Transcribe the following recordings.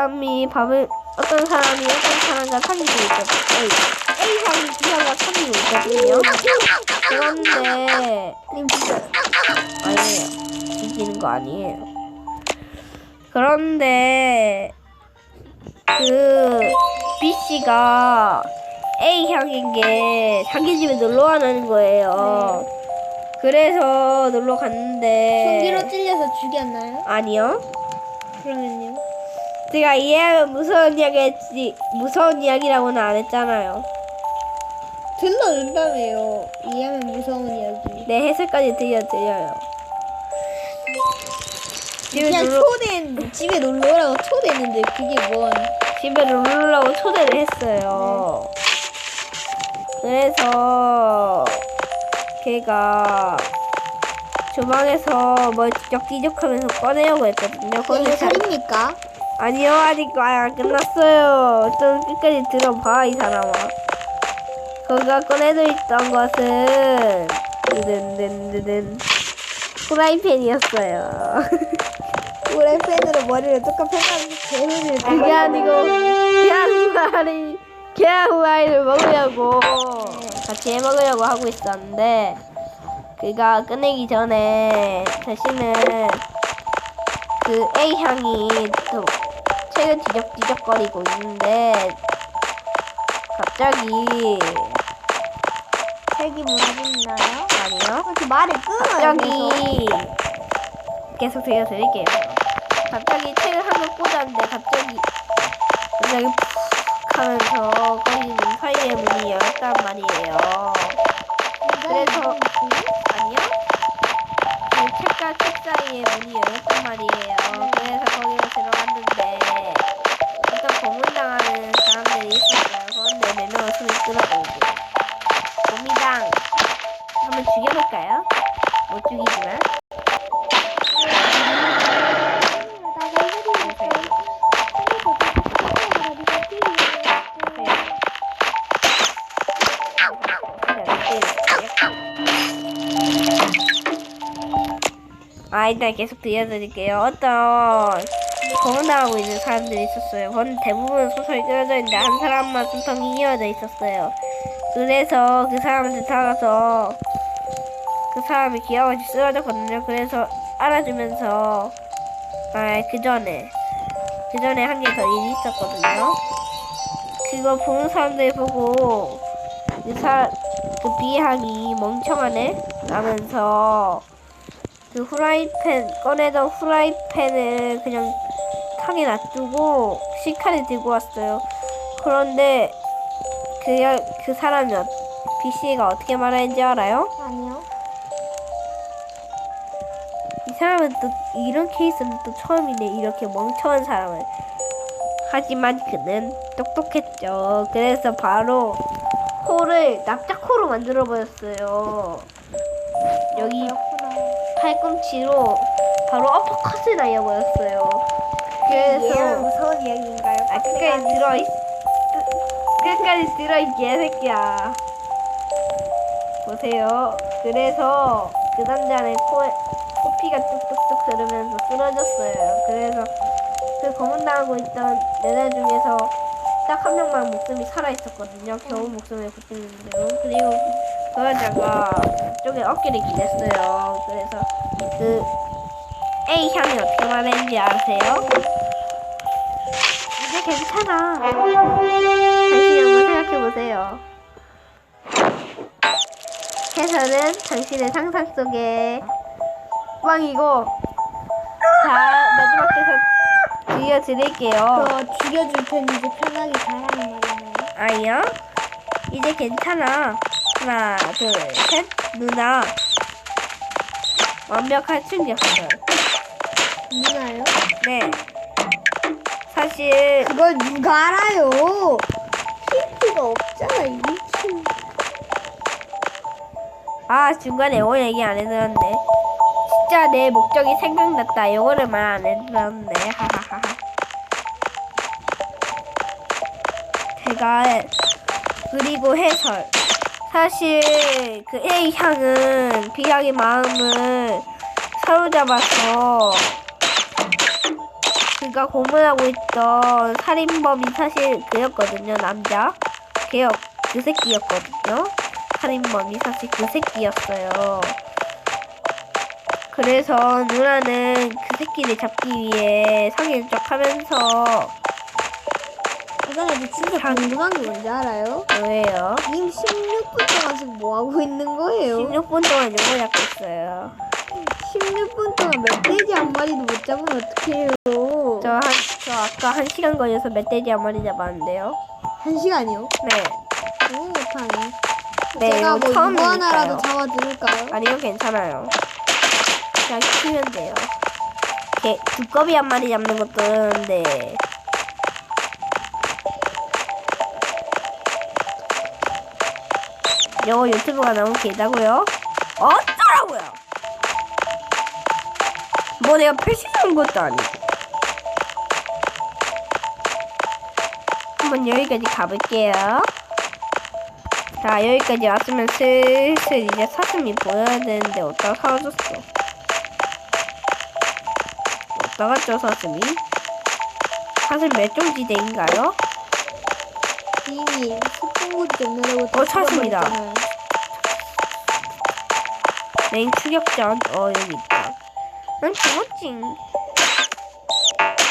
사람이 밥을 어떤 사람이 어떤 사람과 사귀고 있거든요. A, A 향이 B향과 사귀고 있거든요. 그런데 님 진짜 아니에요. 이기는 거 아니에요. 그런데 그 B 씨가 A 향에게 자기 집에 놀러 가는 거예요. 그래서 놀러 갔는데 총기로 찔려서 죽였나요? 아니요. 그러면요. 제가 이해하면 무서운 이야기 했지 무서운 이야기라고는 안 했잖아요. 들러준다며요. 이해하면 무서운 이야기. 내 해설까지 들려드려요. 집에 그냥 놀러 초대했는데 집에 놀러 오라고 초대했는데 그게 뭔? 집에 놀러라고 초대를 했어요. 그래서 걔가 주방에서 뭘 뒤적뒤적하면서 꺼내려고 했거든요. 그런데 잘- 살입니까? 아니요 아직 안 끝났어요. 좀 끝까지 들어봐 이 사람아. 그가 꺼내져 있던 것은 드든드든드든 프라이팬이었어요. 프라이팬으로 머리를 뚝 펴가지고 그게 아니고 계란후라이 계란후라이를 먹으려고 같이 해 먹으려고 하고 있었는데 그가 끝내기 전에 자신은 그 A 향이 또 책을 뒤적뒤적거리고 있는데 갑자기 책이 무너졌나요? 아니요 그 말을 끊어요. 갑자기 계속 들려드릴게요. 갑자기 책을 한권 꽂았는데 갑자기 갑자기 푹 하면서 거기 문 사이에 문이 열었단 말이에요. 그래서 아니요? 그 책과 책 사이에 문이 열렸단 말이에요. 그래서 거기로 아 일단 계속 들려드릴게요. 어떤 고문당하고 있는 사람들이 있었어요. 그건 대부분 소설이 끊어져 있는데 한 사람만 숨통이 이어져 있었어요. 그래서 그 사람한테 다가서 그 사람이 기어같이 쓰러졌거든요. 그래서 알아주면서 아 그 전에 그 전에 한 개 더 일이 있었거든요. 그거 보는 사람들이 보고 그 사, 그 비행이 멍청하네? 라면서 그 후라이팬, 꺼내던 후라이팬을 그냥 탕에 놔두고 식칼을 들고 왔어요. 그런데 그, 여- 그 사람이, 어- BC가 어떻게 말했는지 알아요? 아니요. 이 사람은 또 이런 케이스는 또 처음이네. 이렇게 멍청한 사람을. 하지만 그는 똑똑했죠. 그래서 바로 코를 납작코로 만들어 버렸어요. 여기 팔꿈치로 바로 어퍼컷을 날려버렸어요. 그래서 무서운 이야기인가요? 아 끝까지 들어 이 끝까지 들어 이 개새끼야. 보세요. 그래서 그 남자는 코에 코피가 뚝뚝뚝 흐르면서 쓰러졌어요. 그래서 그 고문당하고 있던 여자 중에서 딱 한 명만 목숨이 살아 있었거든요. 겨우 목숨을 붙였는데요. 그리고 그 여자가 쪽에 어깨를 기댔어요. 그래서 그 A 향이 어떻게 말했는지 아세요? 이제 괜찮아. 당신이 한번 생각해보세요. 해설은 당신의 상상 속에 꽝이고, 자, 마지막 해설 들려드릴게요. 그 죽여줄 테니 이제 편하게 잘하는 말이네요. 아니요. 이제 괜찮아. 하나, 둘, 셋. 누나. 완벽한 충격설. 누나요? 네. 사실 그걸 누가 알아요? 힌트가 없잖아 이 미친. 아 중간에 이거 얘기 안 해드렸네 진짜 내 목적이 생각났다 이거를 말안 해드렸네 하하하하 제가 그리고 해설 사실 그 A 향은 B 향의 마음을 사로잡아서 그 제가 고문하고 있던 살인범이 사실 그였거든요, 남자. 걔요, 그 새끼였거든요. 살인범이 사실 그 새끼였어요. 그래서 누나는 그 새끼를 잡기 위해 성인 척 하면서 사장님 진짜 참. 궁금한 게 뭔지 알아요? 뭐예요? 님 16분 동안 지금 뭐 하고 있는 거예요? 16분 동안 욕을 잡고 있어요. 16분 동안 멧돼지 한 마리도 못 잡으면 어떡해요? 저, 한, 저 아까 한 시간 걸려서 멧돼지 한 마리 잡았는데요. 한 시간이요? 네. 너무 못하네. 네, 제가 뭐 이거 하나라도. 잡아드릴까요? 아니요, 괜찮아요. 그냥 키면 돼요. 개, 두꺼비 한 마리 잡는 것도 어려운데. 이거 유튜브가 너무 길다고요? 어쩌라고요? 뭐 내가 표시한 것도 아니고. 한번 여기까지 가볼게요. 자, 여기까지 왔으면 슬슬 이제 사슴이 보여야 되는데 어디다가 사라졌어. 어디다 갔죠, 사슴이? 사슴 멸종지대인가요? 님이 소풍구지 때문에 어, 찾습니다. 죽어버렸잖아요. 메인 추격전, 어, 여기 있다. 난 죽었지.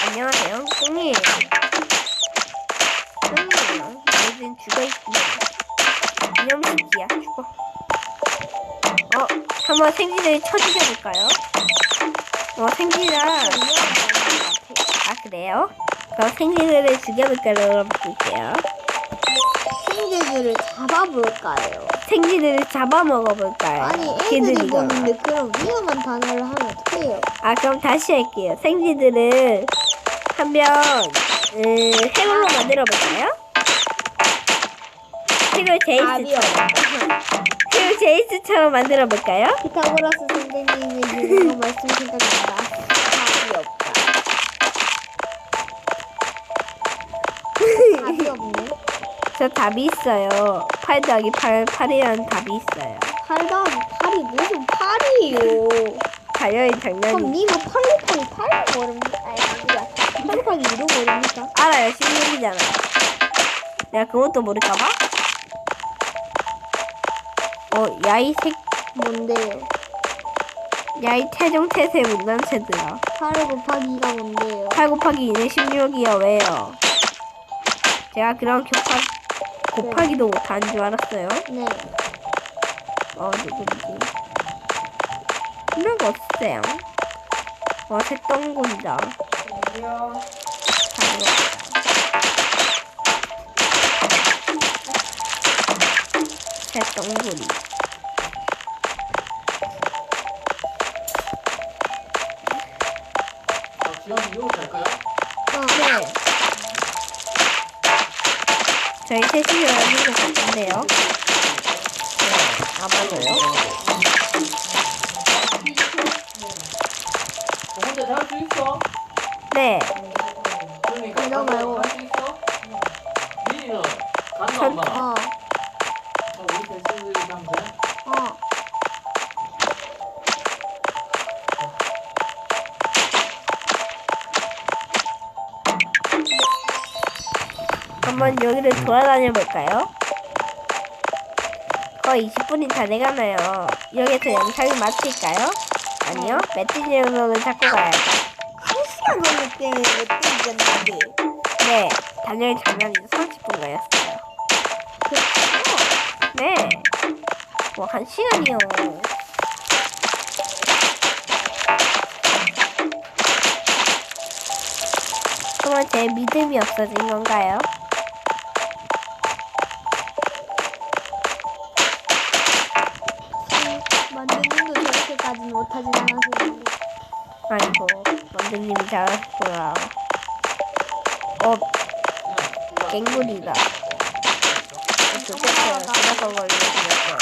안녕하세요, 똥이에요. 똥이에요. 얘는 죽어있구나. 이놈 새끼야, 죽어. 어, 한번 생쥐를 쳐죽여볼까요? 어, 생쥐라. 아, 그래요? 그럼 생쥐를 죽여볼까요? 볼게요. 생제들을 잡아볼까요? 생쥐를 잡아먹어볼까요? 아니 애들이. 보는데 그런 위험한 단어를 하면 어떡해요? 아 그럼 다시 할게요. 생쥐들을 한번 음, 해골로 만들어 볼까요? 해골 제이스처럼 제이스처럼 만들어 볼까요? 피타고라스 선생님의 유명한 말씀 생각난다. 답이 없다. 답이 없네. 저 답이 있어요. 8 더하기 8, 8이라는 답이 있어요. 8 더하기 8이 무슨 8이에요? 당연히 그럼 장난이 니가 8 곱하기 8 모릅니까? 아니 아니야. 8 곱하기 2도 모릅니까? 알아요. 16이잖아요. 내가 그것도 모를까봐? 어, 야이 색, 뭔데요? 야이 태종 태세 문단체들아. 8 곱하기 2가 뭔데요? 8 곱하기 2는 16이요. 왜요? 제가 그런 곱하, 곱하기도 못하는 줄 알았어요. 네. 어. 이런 거 없어요. 와, 새똥군이다. 새똥구리. 아, 지 금 이거 갈까요? 어. 네. 저희 셋이 것 같은데요. 네, 아. 너 혼자 잘할 수 있어? 네. 그러니까 말고. 할수 있어? 미리는 간다 전- 엄마. 어. 어. 한번 여기를 돌아다녀 볼까요? 거의 20분이 다 돼가나요? 여기서 영상을 마칠까요? 아니요, 멧돼지 영상을 찾고 가야죠. 1시간 걸릴 때문에 몇 분이었는데. 네, 당연히 장난이죠. 30분 걸렸어요. 네. 뭐, 한 시간이요. 정말 제 믿음이 없어진 건가요? 만드님도 저렇게까지는 못하진 않았어요. 아이고, 원장님이 잘하셨구나. 어, 갱물이다. 좋겠어요. 저작권 걸려주겠어요.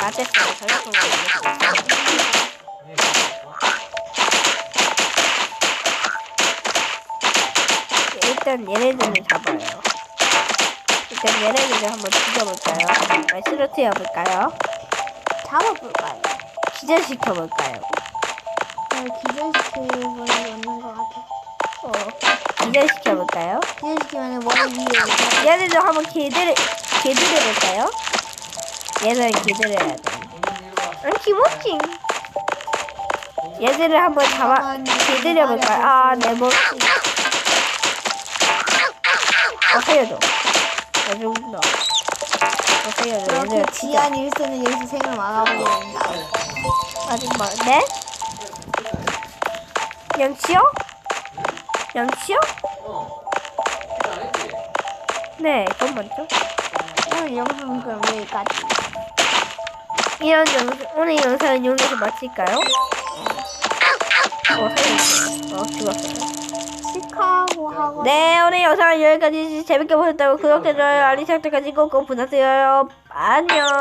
아, 됐어요. 저작권 걸려주겠어요. 일단 얘네들을 잡아요. 일단 얘네들을 한번 죽여볼까요? 아니, 쓰러뜨려볼까요? 잡아볼까요? 기절시켜볼까요? 네, 기절시키는 건 맞는 것 같아. 기절시켜볼까요? 기절시키면 머리 위에 얘네도 한번 기대를 기대해볼까요? 얘는 기대해야 돼. 오늘 이리 와. 응, 김호칭. 얘들을 한번 잡아? 아, 내 머리. 어, 살려줘. 어, 좀 더. 어, 살려줘. 얘들. 지한 일선을 여기서 생을 막아보게 된다. 아직 뭐, 네? 양치요? 양치요? 어. 네, 그건 맞죠? 오늘 영상은 그럼 여기까지. 이런 영상, 오늘 영상은 여기서 마칠까요? 어, 살려줘. 어, 죽었어요. 시카고 하고. 네, 오늘 영상은 여기까지 재밌게 보셨다고 구독과 좋아요, 알림 설정까지 꼭꼭 부탁드려요. 안녕.